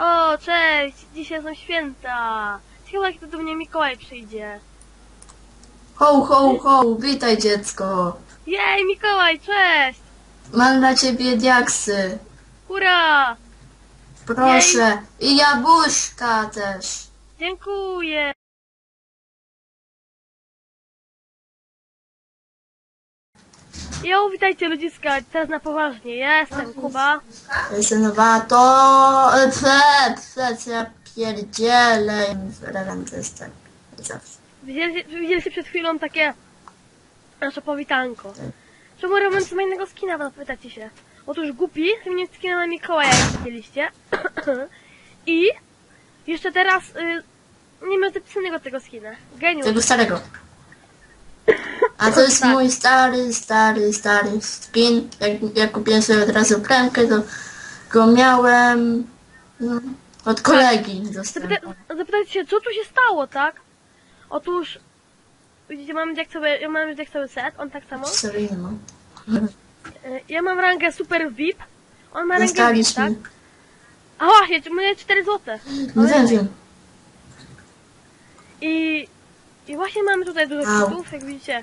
O, cześć! Dzisiaj są święta. Jak to do mnie Mikołaj przyjdzie. Ho, ho, ho, witaj dziecko. Jej, Mikołaj, cześć! Mam dla ciebie diaksy. Hurra! Proszę. I jabłuszka też. Dziękuję! Jo, witajcie ludziska, teraz na poważnie. Ja jestem Kuba. Jestem nowato. e, Pfe, pfe, co ja pierdzielę. Rewent to jest tak. Zawsze. Widzieliście, widzieliście przed chwilą takie nasze powitanko. Czemu co ma innego skina, wam pytacie się? Otóż głupi zmienił skina na Mikołaja, jak widzieliście. I jeszcze teraz y, nie miał zapisanego tego skina. Geniusz. Tego starego. A to jest mój stary, stary, stary skin. Jak, jak kupiłem sobie od razu premkę, to go miałem no, od kolegi. Dostałem. Zapyta zapytajcie się, co tu się stało, tak? Otóż, widzicie, mamy jak sobie, ja mam jak cały set, on tak samo. Sobie nie mam. Y, Ja mam rangę super VIP, on ma rangę VIP, Dostaliśmy. tak? A właśnie, czy mnie 4 złote. No wiem, wiem. I, I właśnie mamy tutaj dużo Au. kitów, jak widzicie.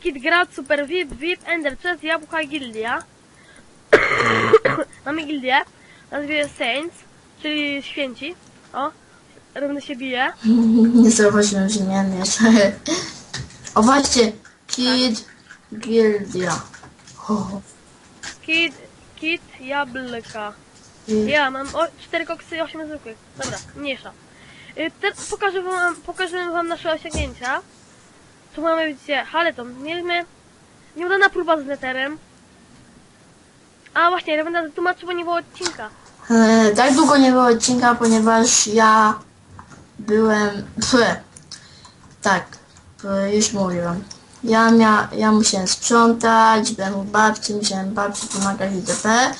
Kit Grad, Super VIP, VIP, Ender Chest, Jabłka i Gildia. mamy gildię, nazwie Saints, czyli święci. O, równy się bije. Nie zauważyłem, miałem jeszcze. O właśnie, Kid Gildia. O, Kit, kit jabłka. Kid- Ja mam o, 4 koksy i 8 zwykłych. Dobra, mniejsza. Y, Te, pokażę, wam, pokażę wam nasze osiągnięcia. Tu mamy, widzicie, haleton. Mieliśmy nieudana próba z neterem. A właśnie, będę tłumaczył, bo nie było odcinka. E, tak długo nie było odcinka, ponieważ ja byłem. Pfe. Tak, już mówiłam. Ja, mia, ja musiałem sprzątać, byłem u babci, musiałem babci pomagać itp.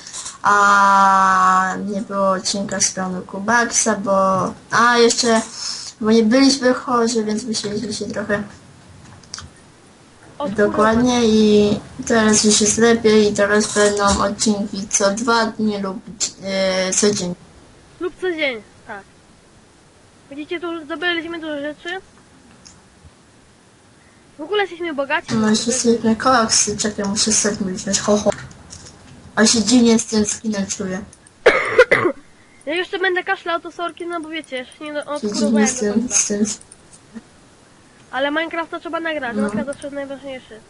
A nie było odcinka z planu Kubaksa, bo. A jeszcze. Bo nie byliśmy chorzy, więc musieliśmy się trochę Dokładnie i teraz już jest lepiej i teraz będą odcinki co dwa dni lub e, co dzień. Lub co dzień, tak. Widzicie, tu zdobyliśmy dużo rzeczy. W ogóle jesteśmy bogaci. No jeszcze sobie koksy, czekaj, muszę sobie myśleć, ho ho. A się dziwnie z tym skinem czuję. Ja jeszcze będę kaszlał, to sorki, no bo wiecie, jeszcze nie do- Się odkurowałem dziwnie z do tym, końca. Ale Minecrafta trzeba nagrać, No. Minecraft to jest najważniejszy.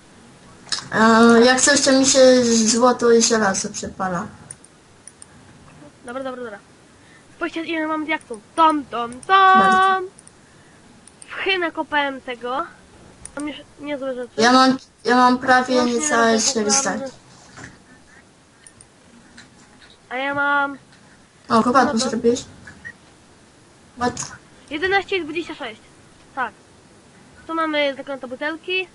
E, jak coś to mi się złoto i żelazo przepala. Dobra, dobra, dobra. Spójrzcie ile mam diaktów. Tom, tom, tom! Bardzo. W chy nakopałem tego. Mam już niezłe rzeczy. Ja mam, ja mam prawie Właśnie niecałe robię 400. popularny- A ja mam O, kupa, No to- zrobiłeś? What? 11 i 26. Tak. Tu mamy zaklęte butelki.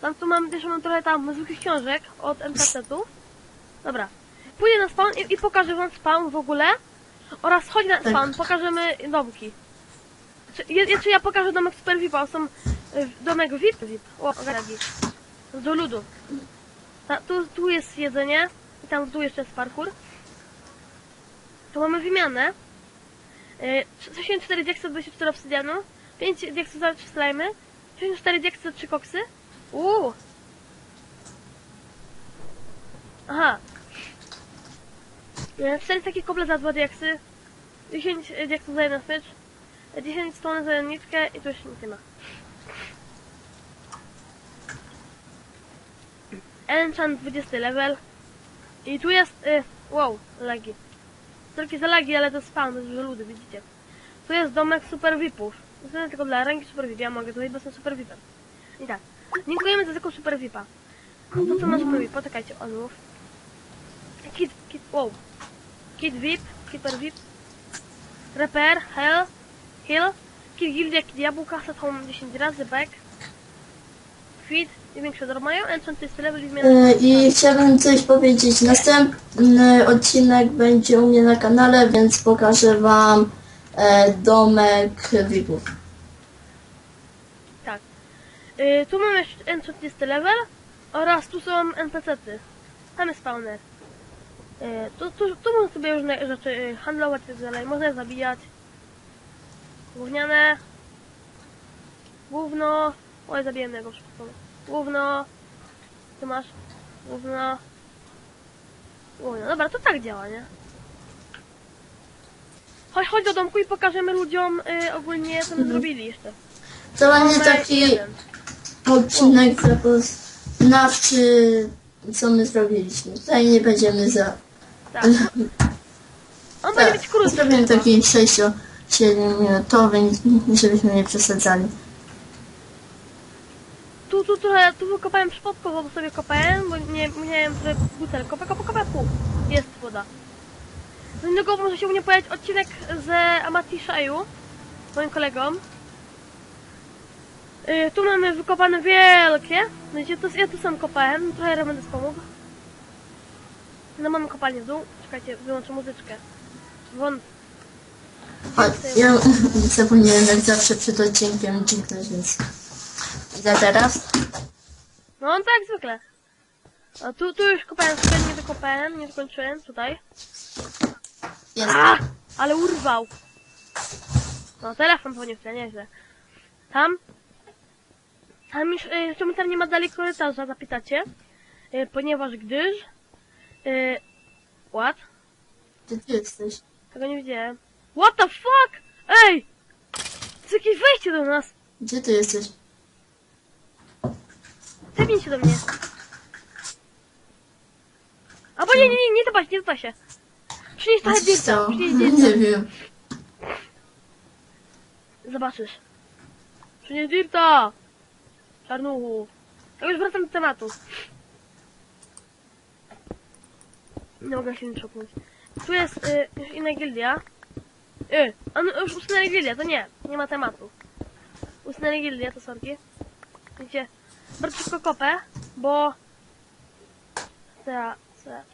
Tam tu mamy też mam trochę tam zwykłych książek od NPC-ów. Dobra. Pójdę na spawn i, i pokażę wam spawn w ogóle. Oraz chodź na Tak. spawn, pokażemy domki. Czy, je, je- czy ja pokażę domek Super VIP-a? Są y, domek VIP, VIP. O. Do ludu. Ta, tu, tu jest jedzenie. I tam tu jeszcze jest parkour. Tu mamy wymianę. Y, 64 diaksy, 24 obsydianu, 5 diaksów za 3 slajmy, 64 diaksy za 3 koksy. Uuu. Aha. Y, 4 takie koble za 2 diaksy, 10 diaksów za jeden smycz, 10 stron za jedną nitkę i tu jeszcze nic nie ma. Enchant 20 level. I tu jest, y, wow, lagi. Wszelkie za lagi, ale to spawn, to jest ludy, widzicie. Tu jest domek super VIPów. Jest tylko dla rangi super VIP, ja mogę tutaj, bo jestem super VIPem. I tak, dziękujemy za taką super VIPa. To co ma super VIP? Poczekajcie, odmów. Kit, kit, wow. Kit VIP, super VIP. Repair, hell, heal. Kit gildia, kit jabłka, set home 10 razy, back. Feed, i większe dormają, enchant jest level i zmiana. E, I chciałbym coś powiedzieć. Następny odcinek będzie u mnie na kanale, więc pokażę wam e, domek VIP-ów. Tak. Y, tu mamy enchant jest level oraz tu są NPC-ty. Tam jest spawner. E, tu, tu, tu można sobie różne rzeczy e, handlować i tak dalej. Można je zabijać. Gówniane. Gówno. Oj, zabiłem jego przypadkowo. Gówno. Tu masz. Gówno. Gówno. Dobra, to tak działa, nie? Chodź, chodź do domku i pokażemy ludziom y, ogólnie, co my zrobili jeszcze. To będzie Numer taki jeden. odcinek zapoznawczy, co my zrobiliśmy. Tutaj nie będziemy za... Tak. On będzie być krótki. Zrobimy taki 6-7 minutowy, żebyśmy nie przesadzali. Tu, tu trochę, tu wykopałem przypadkowo, bo sobie kopałem, bo nie miałem sobie butelkę, kopę, kopę, kopę, pół. Jest woda. Niego może się u mnie pojawić odcinek z Amatiszeju, moim kolegą. Y, tu mamy wykopane wielkie. Wiecie, to, ja tu sam kopałem, trochę Remendes pomógł. No mamy kopalnię w dół. Czekajcie, wyłączę muzyczkę. Won. Ja zapomniałem jak zawsze przed odcinkiem dźwignąć, więc... Za teraz? No tak zwykle. A tu, tu już kopałem, nie wykopałem, nie dokończyłem, tutaj. A, ale urwał. No, telefon to nieźle. Tam. Tam już, y, czemu tam nie ma dalej korytarza, zapytacie? Y, ponieważ gdyż... Y, what? Gdzie ty jesteś? Tego nie widziałem. What the fuck? Ej! To jest jakieś wejście do nas. Gdzie ty jesteś? Zepnij się do mnie. Albo nie, nie, nie, nie dbaj nie dbaj się. Przynieś trochę Co? dirta, przynieś dirta. Nie wiem. Zobaczysz. Przynieś dirta! Czarnuchu. Ja już wracam do tematu. Nie mogę się nie czopnąć. Tu jest y, już inna gildia. Y, a no, już usunęli gildia, to nie. Nie ma tematu. Usunęli gildia, to sorki. Widzicie, bardzo szybko kopę, bo... Teraz, teraz.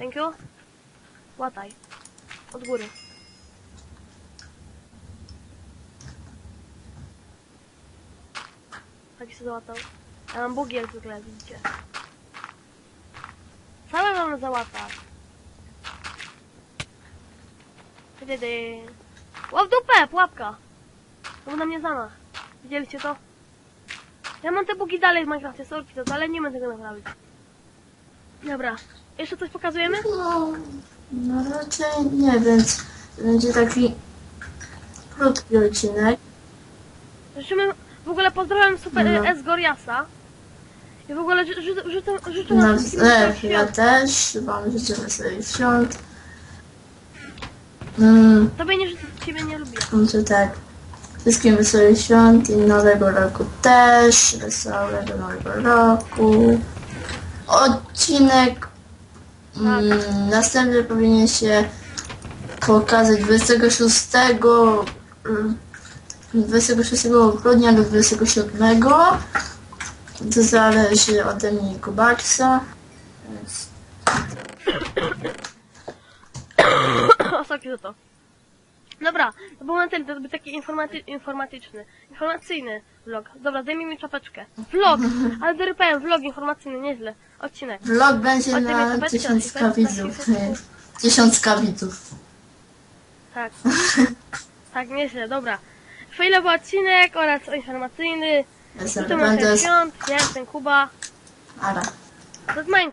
Thank you. Łataj. Od góry. Tak się załatał. Ja mam bugi jak zwykle, widzicie. Same mamy załatać. Wtedy. Łap dupę, pułapka. To był na mnie zamach. Widzieliście to? Ja mam te bugi dalej w Minecrafcie, sorki to, ale nie będę tego naprawić. Dobra. Jeszcze coś pokazujemy? No, no raczej nie, więc będzie taki krótki odcinek. Życzymy, w ogóle pozdrawiam Super No. S Goriasa. I w ogóle ży, ży, życzę, życzę Na nam wszystkim e, ja też, wam życzę wesołych świąt. Mm, Tobie nie życzę, ciebie nie lubię. to tak. Wszystkim wesołych świąt i nowego roku też. Wesołego nowego roku. Odcinek mm, następny powinien się pokazać 26 mm, 26 grudnia lub 27. To zależy ode mnie Kubaksa. Więc sorki za to. Dobra, to był na tyle, to był taki informaty, informatyczny, informacyjny vlog. Dobra, zdejmij mi czapeczkę. Vlog, ale dorypałem, vlog informacyjny, nieźle. Odcinek. Vlog będzie na to będzie 1000 tak, tak, widzów. tak, tak. 1000 widzów. Tak. Tak, nieźle, dobra. Chwilowy odcinek oraz informacyjny. Jestem Życzę wam będę świąt, ja jestem Kuba. Ara. To jest Minecraft.